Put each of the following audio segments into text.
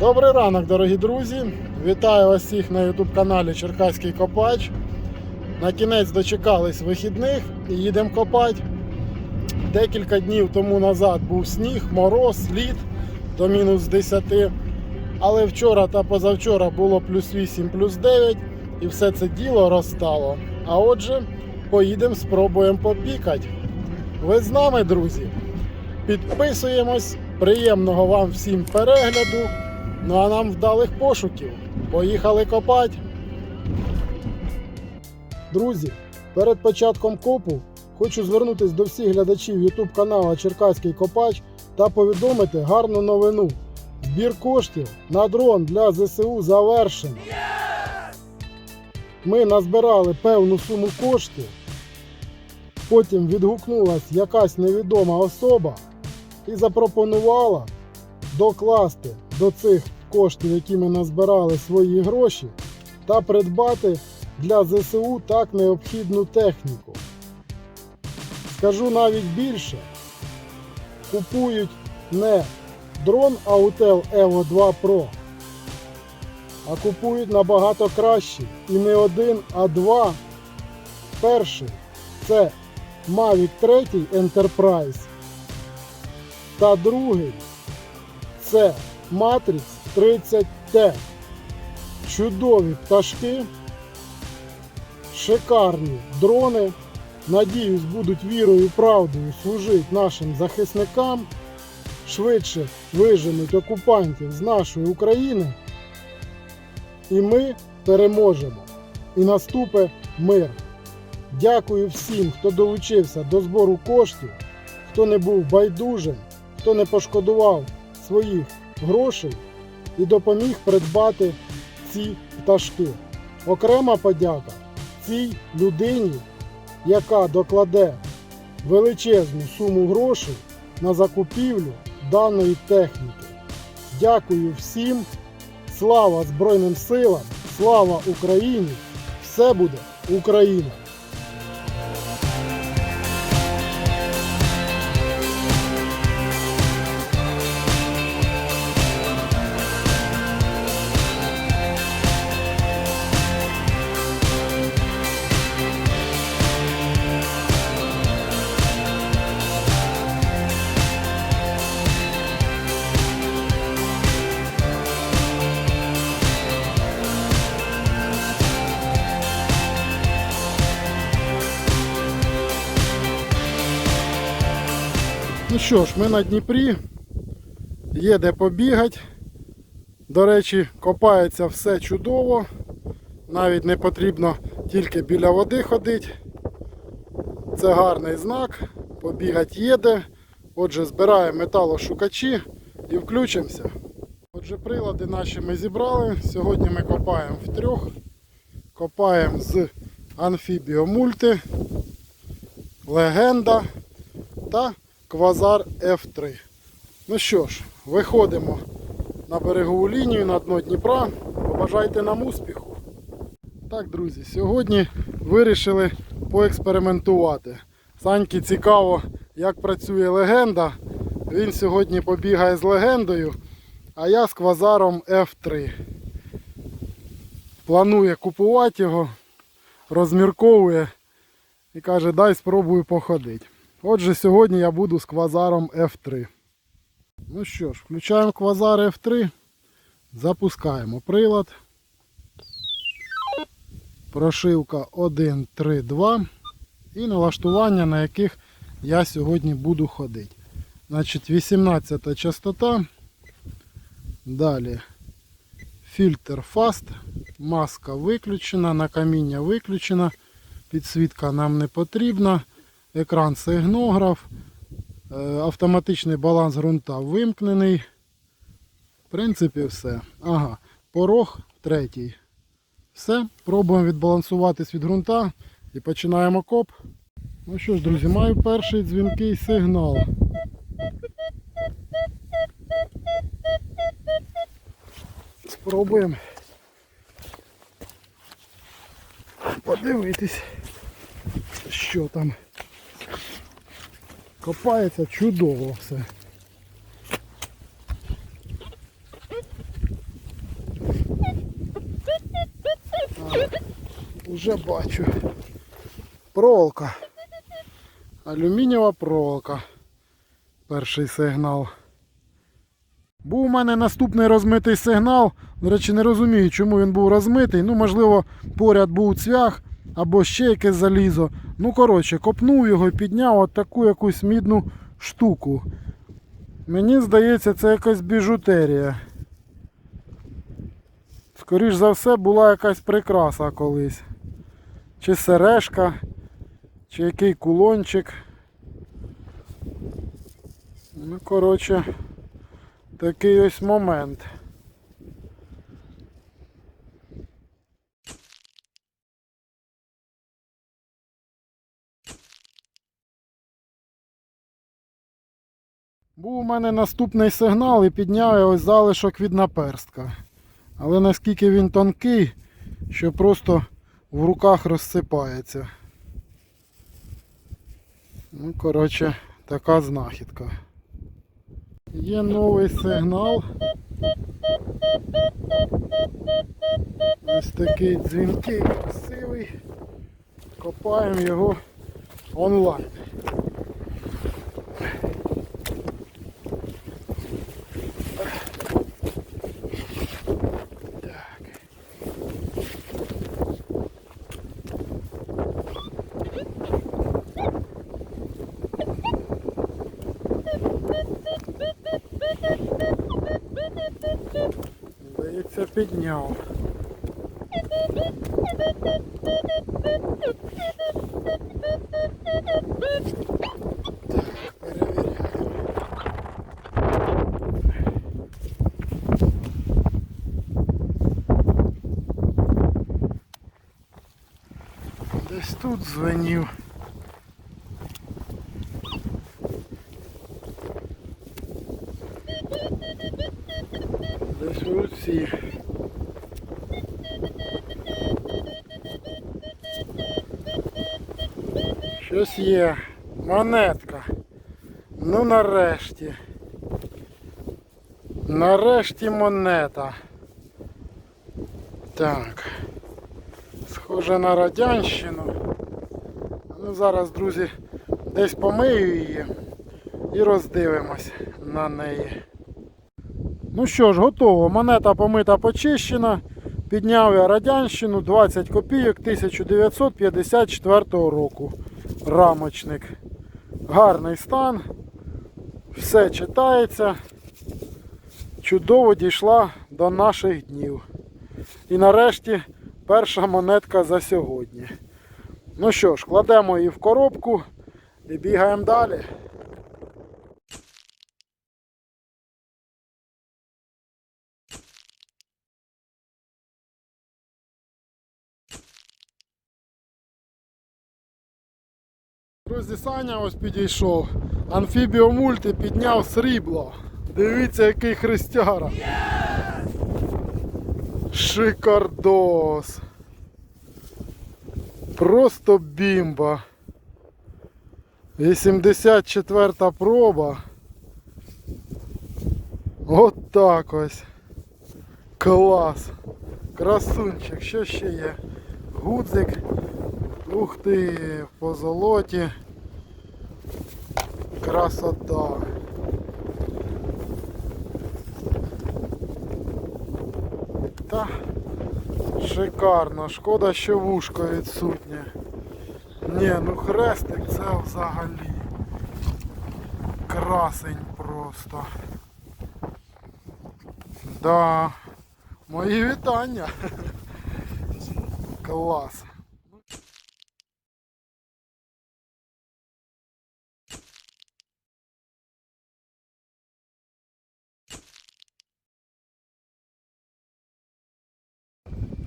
Добрий ранок, дорогі друзі! Вітаю вас всіх на YouTube каналі Черкаський Копач. На кінець дочекались вихідних і їдемо копати. Декілька днів тому назад був сніг, мороз, лід до мінус 10. Але вчора та позавчора було плюс 8, плюс 9 і все це діло розстало. А отже, поїдемо, спробуємо попікати. Ви з нами, друзі? Підписуємось. Приємного вам всім перегляду. Ну а нам вдалих пошуків. Поїхали копати. Друзі, перед початком копу хочу звернутися до всіх глядачів YouTube каналу Черкаський Копач та повідомити гарну новину. Збір коштів на дрон для ЗСУ завершено. Ми назбирали певну суму коштів. Потім відгукнулась якась невідома особа і запропонувала докласти до цих коштів, які ми назбирали свої гроші, та придбати для ЗСУ так необхідну техніку. Скажу навіть більше, купують не дрон Autel Evo 2 Pro, а купують набагато краще. І не один, а два. Перший це Mavic 3 Enterprise. Та другий це Matrix 30T. Чудові пташки, шикарні дрони. Надіюсь, будуть вірою і правдою служити нашим захисникам. Швидше виженуть окупантів з нашої України. І ми переможемо. І наступить мир. Дякую всім, хто долучився до збору коштів, хто не був байдужим, хто не пошкодував своїх грошей і допоміг придбати ці пташки. Окрема подяка цій людині, яка докладе величезну суму грошей на закупівлю даної техніки. Дякую всім. Слава Збройним силам! Слава Україні! Все буде Україна! Що ж, ми на Дніпрі. Є де побігати. До речі, копається все чудово. Навіть не потрібно тільки біля води ходити. Це гарний знак. Побігати є де. Отже, збираємо металошукачі і включимося. Отже, прилади наші ми зібрали. Сьогодні ми копаємо втрьох. Копаємо з Amphibio Легенда та Квазар F3. Ну що ж, виходимо на берегову лінію на дно Дніпра. Побажайте нам успіху. Так, друзі, сьогодні вирішили поекспериментувати. Саньки цікаво, як працює легенда. Він сьогодні побігає з легендою, а я з квазаром F3. Планує купувати його, розмірковує і каже, дай спробую походити. Отже, сьогодні я буду з квазаром F3. Ну що ж, включаємо квазар F3, запускаємо прилад. Прошивка 1, 3, 2 і налаштування, на яких я сьогодні буду ходити. Значить, 18 частота. Далі фільтр Fast, маска виключена, накаміння виключена, підсвітка нам не потрібна. Екран сигнограф, е, автоматичний баланс ґрунта вимкнений. В принципі, все. Ага, порог третій. Все, пробуємо відбалансуватись від ґрунта і починаємо коп. Ну що ж, друзі, маю перший дзвінкий сигнал. Спробуємо подивитись, що там. Копається чудово все. Уже бачу. Проволока. Алюмінієва проволока. Перший сигнал. Був у мене наступний розмитий сигнал. До речі, не розумію, чому він був розмитий. Ну, можливо, поряд був цвях або ще якесь залізо. Ну, коротше, копнув його і підняв от таку якусь мідну штуку. Мені здається, це якась біжутерія. Скоріш за все, була якась прикраса колись. Чи сережка, чи який кулончик. Ну, коротше, такий ось момент. Був у мене наступний сигнал і підняв я ось залишок від наперстка. Але наскільки він тонкий, що просто в руках розсипається. Ну, коротше, така знахідка. Є новий сигнал. Ось такий дзвінкий, красивий. Копаємо його онлайн. підняв. Так, перевіряємо. Десь тут дзвонив. Щось є. Монетка. Ну нарешті. Нарешті монета. Так. Схоже на радянщину. Ну зараз, друзі, десь помию її і роздивимось на неї. Ну що ж, готово. Монета помита почищена. Підняв я радянщину 20 копійок 1954 року. Рамочник. Гарний стан. Все читається. Чудово дійшла до наших днів. І нарешті перша монетка за сьогодні. Ну що ж, кладемо її в коробку і бігаємо далі. Друзі, Саня ось підійшов. Амфібіомульти підняв срібло. Дивіться, який хрестяра. Шикардос. Просто бімба. 84 проба. От так ось. Клас. Красунчик. Що ще є? Гудзик. Ух ти, по золоті. Красота. Та шикарно. Шкода, що вушко відсутнє. Ні, ну хрестик це взагалі. Красень просто. Да. Мої вітання. Клас.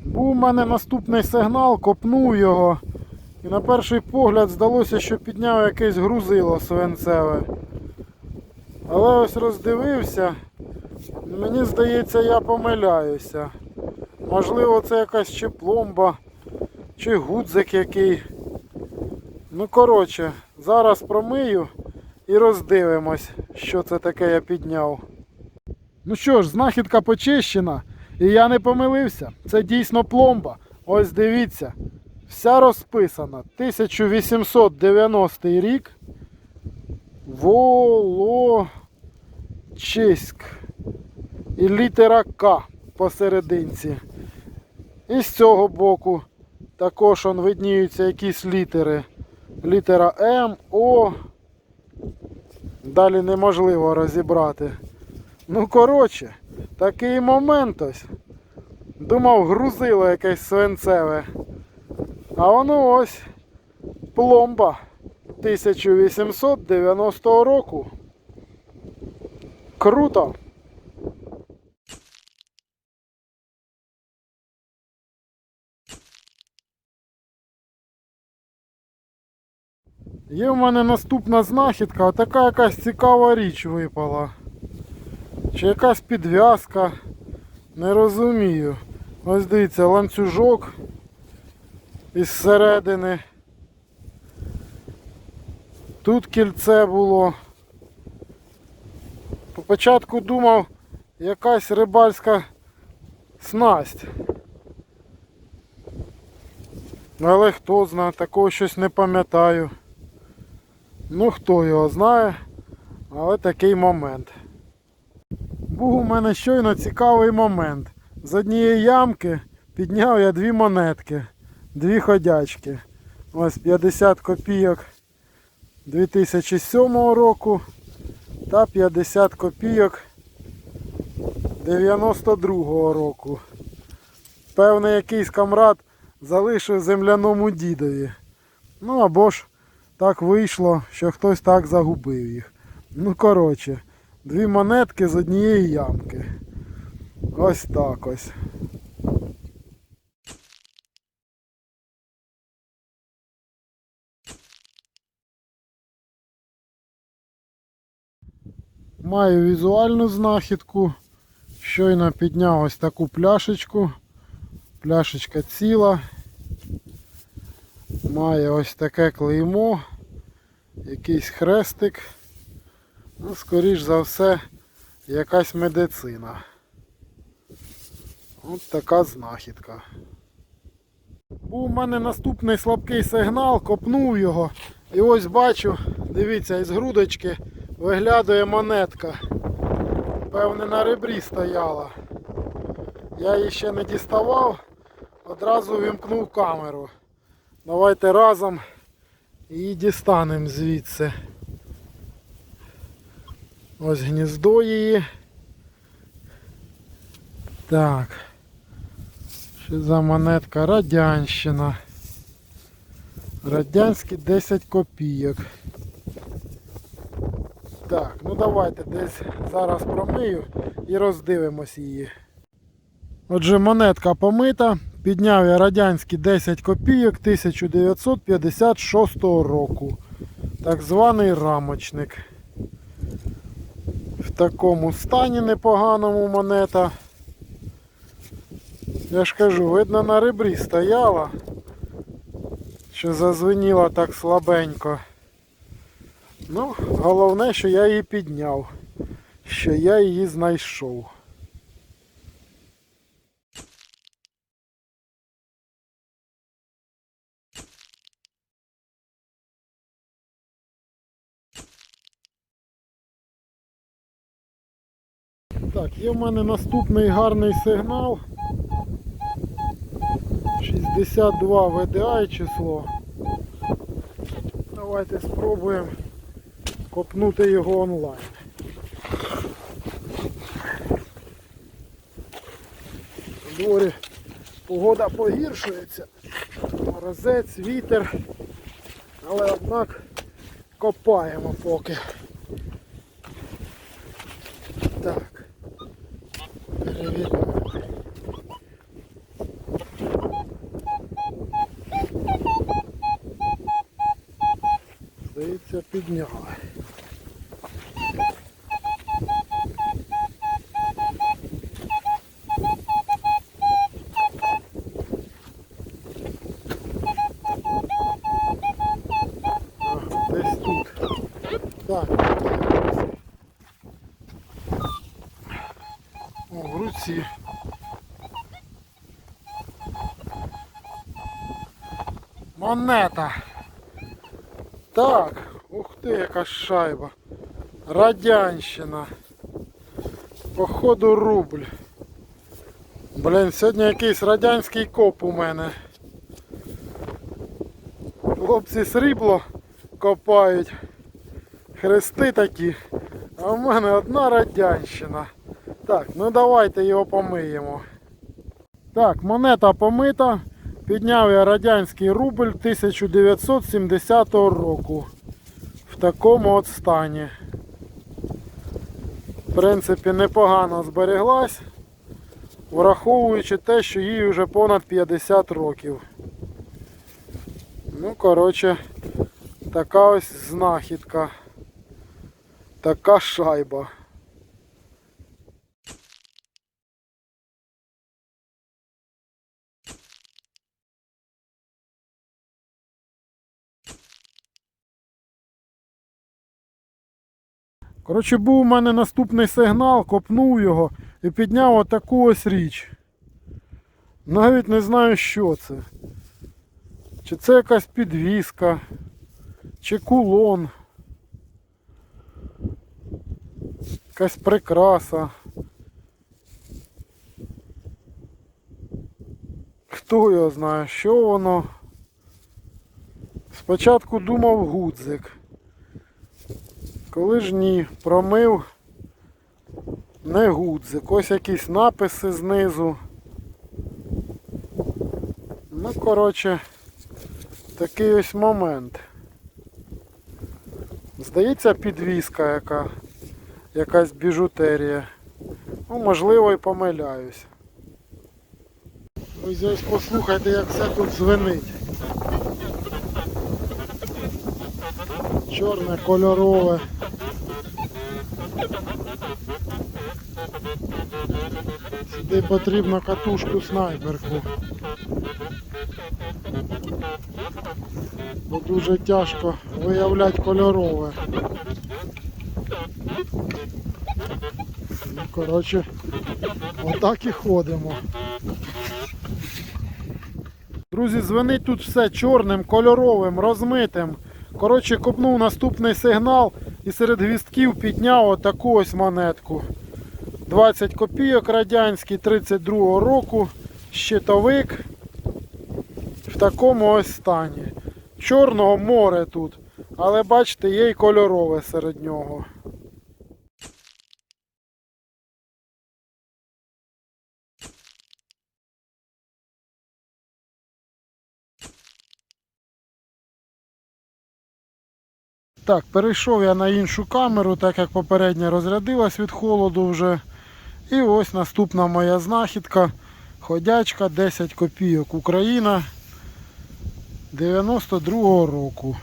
Був у мене наступний сигнал, копнув його. І на перший погляд здалося, що підняв якесь грузило свинцеве. Але ось роздивився. Мені здається, я помиляюся. Можливо, це якась чи пломба, чи гудзик який. Ну, коротше, зараз промию і роздивимось, що це таке я підняв. Ну що ж, знахідка почищена. І я не помилився. Це дійсно пломба. Ось дивіться. Вся розписана. 1890 рік. Волочиськ. І літера К посерединці. І з цього боку також он видніються якісь літери. Літера М, О. Далі неможливо розібрати. Ну, коротше, такий момент ось. Думав, грузило якесь свинцеве. А воно ось пломба 1890 року. Круто! Є в мене наступна знахідка, отака якась цікава річ випала. Чи якась підв'язка. Не розумію. Ось дивіться, ланцюжок із середини. Тут кільце було. Спочатку думав якась рибальська снасть. Але хто знає, такого щось не пам'ятаю. Ну хто його знає, але такий момент. Був у мене щойно цікавий момент. З однієї ямки підняв я дві монетки, дві ходячки. Ось 50 копійок 2007 року та 50 копійок 92 року. Певний якийсь камрад залишив земляному дідові. Ну або ж так вийшло, що хтось так загубив їх. Ну, коротше, дві монетки з однієї ямки. Ось так ось. Маю візуальну знахідку. Щойно підняв ось таку пляшечку. Пляшечка ціла. Має ось таке клеймо, якийсь хрестик. Ну, скоріш за все, якась медицина. От така знахідка. Був у мене наступний слабкий сигнал, копнув його. І ось бачу, дивіться, із грудочки виглядає монетка. Певне на ребрі стояла. Я її ще не діставав, одразу вімкнув камеру. Давайте разом її дістанемо звідси. Ось гніздо її. Так. Що за монетка? Радянщина. Радянські 10 копійок. Так, ну давайте десь зараз промию і роздивимось її. Отже, монетка помита. Підняв я радянські 10 копійок 1956 року. Так званий рамочник. В такому стані непоганому монета. Я ж кажу, видно на ребрі стояла, що зазвеніла так слабенько. Ну, головне, що я її підняв, що я її знайшов. Так, є в мене наступний гарний сигнал. 62 VDI число. Давайте спробуємо копнути його онлайн. На дворі погода погіршується. Морозець, вітер. Але однак копаємо поки. Так. Перевіряємо. Здається, підняли. Ага, Десь тут. Так. О, в руці. Монета. Так, ух ти, яка шайба. Радянщина. Походу рубль. Блін, сьогодні якийсь радянський коп у мене. Хлопці срібло копають. Хрести такі. А в мене одна радянщина. Так, ну давайте його помиємо. Так, монета помита. Підняв я радянський рубль 1970 року. В такому от стані. В принципі, непогано збереглась, враховуючи те, що їй вже понад 50 років. Ну, коротше, така ось знахідка. Така шайба. Коротше, був у мене наступний сигнал, копнув його і підняв отаку ось річ. Навіть не знаю, що це. Чи це якась підвіска, чи кулон. Якась прикраса. Хто його знає, що воно? Спочатку думав гудзик. Коли ж ні, промив не гудзик. Ось якісь написи знизу. Ну, коротше, такий ось момент. Здається, підвіска яка, якась біжутерія. Ну, можливо, і помиляюсь. Ось ось послухайте, як все тут звенить. Чорне, кольорове. Сюди потрібно катушку снайперку. Бо дуже тяжко виявляти кольорове. Ну, коротше, отак і ходимо. Друзі, дзвонить тут все чорним, кольоровим, розмитим. Коротше, копнув наступний сигнал і серед гвістків підняв отаку ось монетку. 20 копійок радянський 32 року, щитовик в такому ось стані. Чорного море тут, але бачите, є й кольорове серед нього. Так, перейшов я на іншу камеру, так як попередня розрядилась від холоду вже. І ось наступна моя знахідка. Ходячка 10 копійок Україна 92-го року.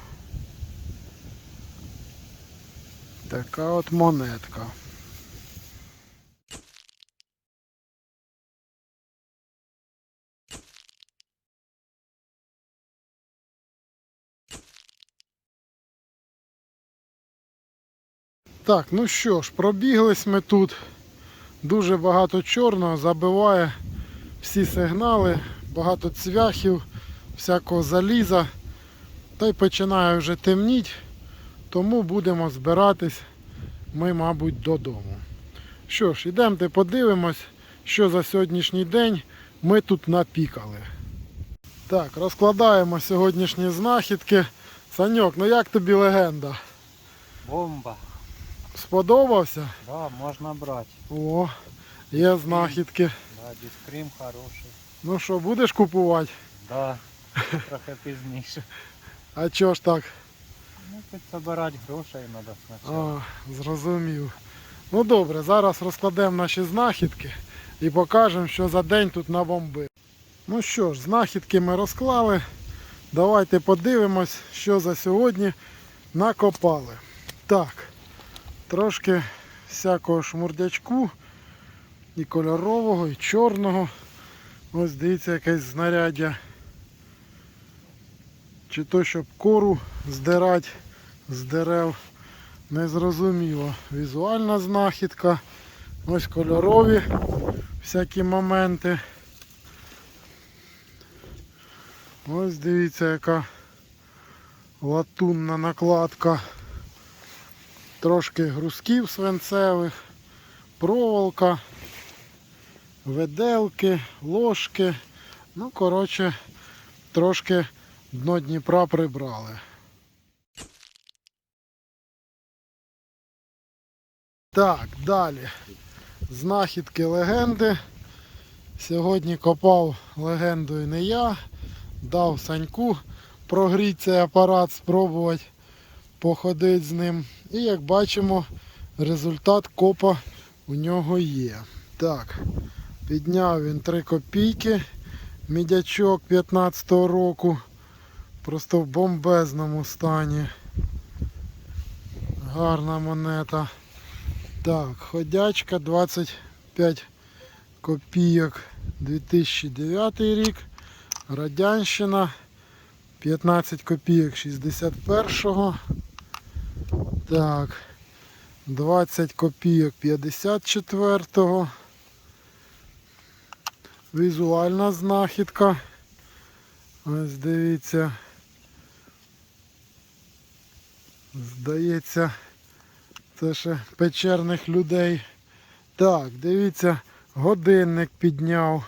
Така от монетка. Так, ну що ж, пробіглись ми тут. Дуже багато чорного, забиває всі сигнали, багато цвяхів, всякого заліза. Та й починає вже темніть, тому будемо збиратись ми, мабуть, додому. Що ж, ідемте подивимось, що за сьогоднішній день ми тут напікали. Так, розкладаємо сьогоднішні знахідки. Саньок, ну як тобі легенда? Бомба. Сподобався? Да, можна брати. О, є знахідки. Да, дискрім хороший. Ну що, будеш купувати? Да, трохи пізніше. А чого ж так? Ну, тут збирати грошей треба спочатку. А, зрозумів. Ну добре, зараз розкладемо наші знахідки і покажемо, що за день тут набомбили. Ну що ж, знахідки ми розклали. Давайте подивимось, що за сьогодні накопали. Так, трошки всякого шмурдячку, і кольорового, і чорного. Ось дивіться якесь знаряддя. Чи то, щоб кору здирати з дерев. Незрозуміло. Візуальна знахідка. Ось кольорові всякі моменти. Ось дивіться, яка латунна накладка. Трошки грузків свинцевих, проволока, веделки, ложки. Ну, коротше, трошки дно Дніпра прибрали. Так, далі. Знахідки легенди. Сьогодні копав легендою не я. Дав Саньку прогріти цей апарат, спробувати походити з ним. І як бачимо, результат копа у нього є. Так, підняв він 3 копійки. Мідячок 15-го року. Просто в бомбезному стані. Гарна монета. Так, ходячка 25 копійок 2009 рік. Радянщина 15 копійок 61-го. Так. 20 копійок 54-го. Візуальна знахідка. Ось дивіться. Здається, це ще печерних людей. Так, дивіться, годинник підняв.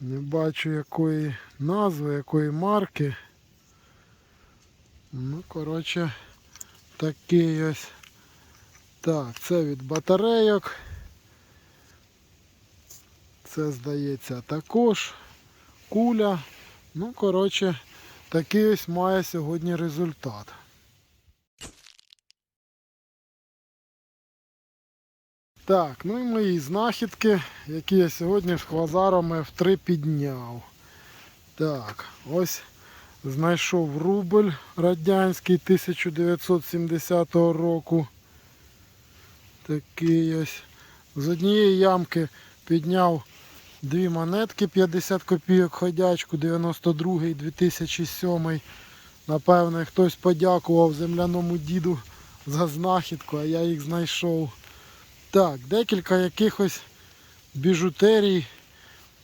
Не бачу якої назви, якої марки. Ну, коротше, такий ось. Так, це від батарейок. Це, здається, також куля. Ну, коротше, такий ось має сьогодні результат. Так, ну і мої знахідки, які я сьогодні з хвазарами втри підняв. Так, ось знайшов рубль радянський 1970 року. Такий ось. З однієї ямки підняв дві монетки 50 копійок ходячку 92-й, 2007. Напевне, хтось подякував земляному діду за знахідку, а я їх знайшов. Так, декілька якихось біжутерій,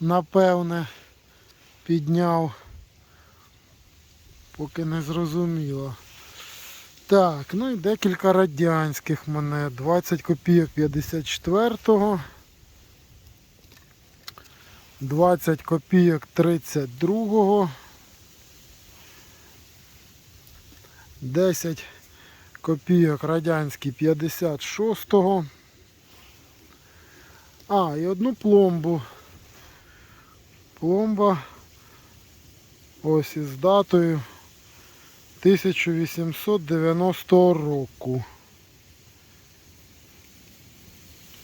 напевне, підняв. Поки не зрозуміло. Так, ну і декілька радянських монет. 20 копійок 54-го. 20 копійок 32-го. 10 копійок радянський 56-го. А, і одну пломбу. Пломба ось із датою 1890 року.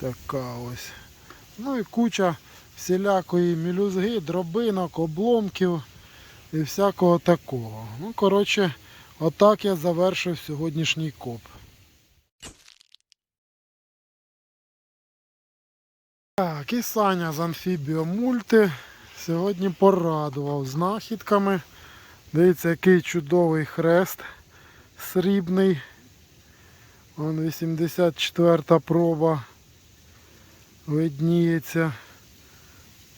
Така ось. Ну і куча всілякої мілюзги, дробинок, обломків і всякого такого. Ну, коротше, отак я завершив сьогоднішній коп. Так, і Саня з амфібіомульти сьогодні порадував знахідками. Дивіться, який чудовий хрест срібний. Вон 84 проба видніється.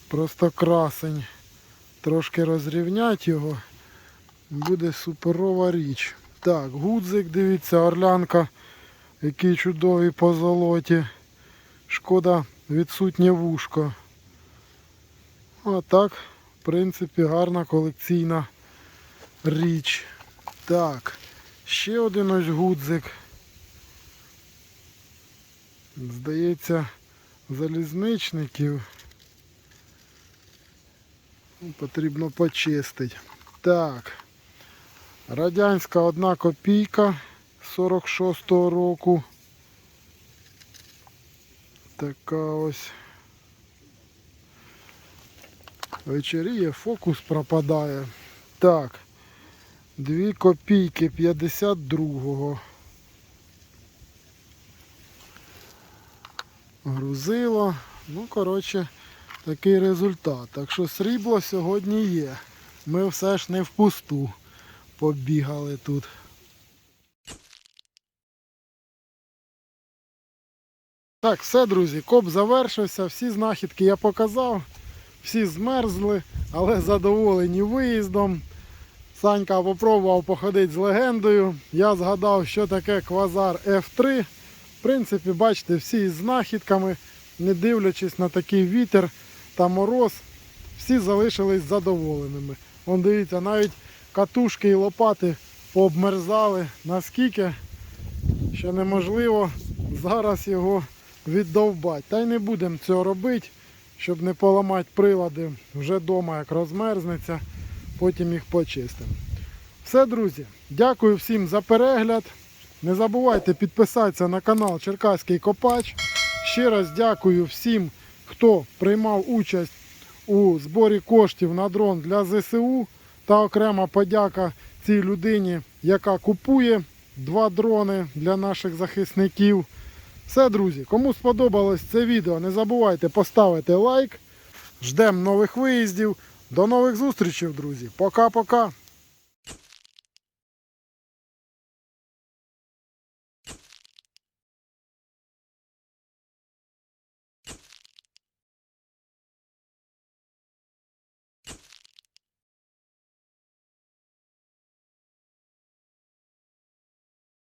Просто красень. Трошки розрівнять його. Буде суперова річ. Так, гудзик, дивіться, орлянка, який чудовий по золоті. Шкода відсутнє вушко. А так, в принципі, гарна колекційна річ. Так, ще один ось гудзик. Здається, залізничників. Потрібно почистити. Так. Радянська одна копійка 46-го року. Така ось. Вечеріє, фокус пропадає. Так. Дві копійки 52-го. Грузило. Ну, коротше, такий результат. Так що срібло сьогодні є. Ми все ж не впусту побігали тут. Так, все, друзі, коп завершився, всі знахідки я показав, всі змерзли, але задоволені виїздом. Санька попробував походити з легендою. Я згадав, що таке квазар F3. В принципі, бачите, всі із знахідками, не дивлячись на такий вітер та мороз, всі залишились задоволеними. Вон дивіться, навіть катушки і лопати пообмерзали наскільки, що неможливо зараз його віддовбати. Та й не будемо цього робити, щоб не поламати прилади вже вдома, як розмерзнеться, потім їх почистимо. Все, друзі, дякую всім за перегляд. Не забувайте підписатися на канал Черкаський Копач. Ще раз дякую всім, хто приймав участь у зборі коштів на дрон для ЗСУ. Та окрема подяка цій людині, яка купує два дрони для наших захисників. Все, друзі, кому сподобалось це відео, не забувайте поставити лайк. Ждемо нових виїздів. До нових зустрічей, друзі. Пока-пока.